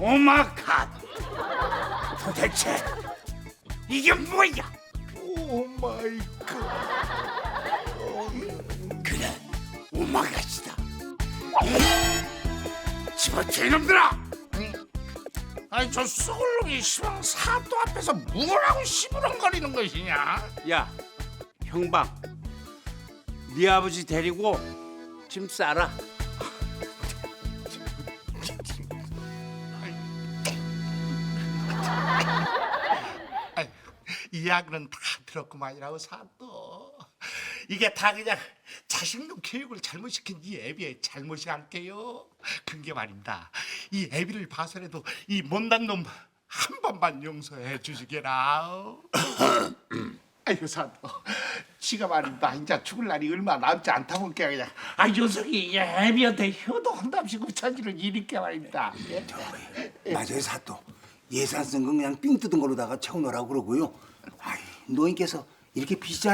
오마카 도대체 이게 뭐야? 오 마이 갓. 그래 오마카시다. 집어쳐 이놈들아! 아니 저 썩을 놈이 시방 사또 앞에서 뭐라고 시부렁거리는 것이냐? 야, 형방. 네 아버지 데리고 짐 싸라. 이야기는 다 들었구만이라고 사또. 이게 다 그냥 자식놈 교육을 잘못시킨 이 애비의 잘못이 할게요. 근게 말입니다. 이 애비를 봐서라도 이 못난 놈 한 번만 용서해 주시게라. 아이고 사또. 지가 말입니다. 이제 죽을 날이 얼마 남지 않다 보니까 그냥 아 녀석이 이 애비한테 효도 한답시고 차지를 일으켜 말입니다. 예? 맞아요 사또 예산 쓴 건 그냥 삥 뜯은 걸로다가 채우느라고 그러고요. 아이 노인께서 이렇게 비싼